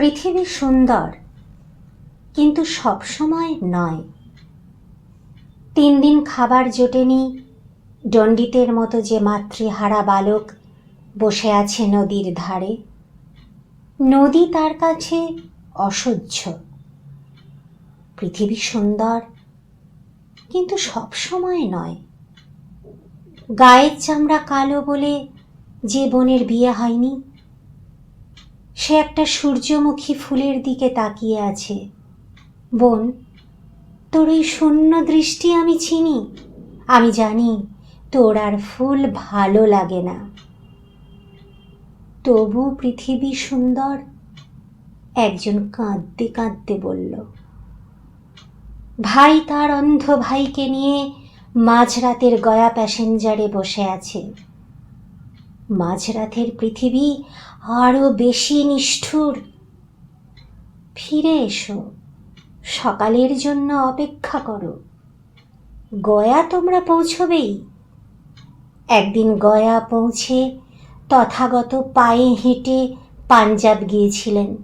পৃথিবী সুন্দর, কিন্তু সবসময় নয়। তিন দিন খাবার জোটেনি দণ্ডিতের মতো যে মাতৃহারা বালক বসে আছে নদীর ধারে। নদী তার কাছে অসহ্য। পৃথিবী সুন্দর, কিন্তু সবসময় নয়। গায়ের চামড়া কালো বলে যে বোনের বিয়ে হয়নি সে একটা সূর্যমুখী ফুলের দিকে তাকিয়ে আছে। বোন, তোর ওই শূন্য দৃষ্টি আমি চিনি। আমি জানি তোর আর ফুল ভালো লাগে না। তবু পৃথিবী সুন্দর, একজন কাঁদতে কাঁদতে বলল। ভাই তার অন্ধ ভাইকে নিয়ে মাঝরাতের গয়া প্যাসেঞ্জারে বসে আছে। মাঝরাতের পৃথিবী আরও বেশি নিষ্ঠুর। ফিরে এসো, সকালের জন্য অপেক্ষা করো। গয়া তোমরা পৌঁছবেই। একদিন গয়া পৌঁছে তথাগত পায়ে হেঁটে পাঞ্জাব গিয়েছিলেন।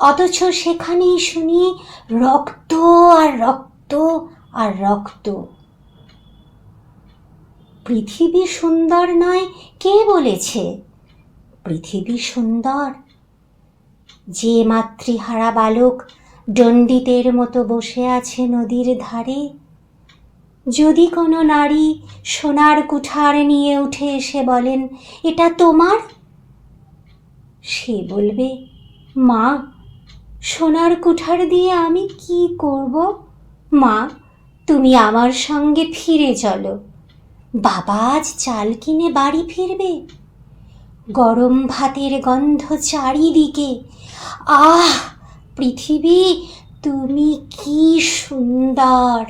অথচ সেখানেই শুনি রক্ত আর রক্ত আর রক্ত। পৃথিবী সুন্দর নয়, কে বলেছে? পৃথিবী সুন্দর। যে মাতৃহারা বালক দণ্ডিতের মতো বসে আছে নদীর ধারে, যদি কোনো নারী সোনার কুঠার নিয়ে উঠে এসে বলেন, এটা তোমার? সে বলবে, মা, সোনার কুঠার দিয়ে আমি কি করব? মা, তুমি আমার সঙ্গে ফিরে চলো। বাবা আজ চাল কিনে বাড়ি ফিরবে। গরম ভাতের গন্ধ চারিদিকে। আহ, পৃথিবী, তুমি কি সুন্দর।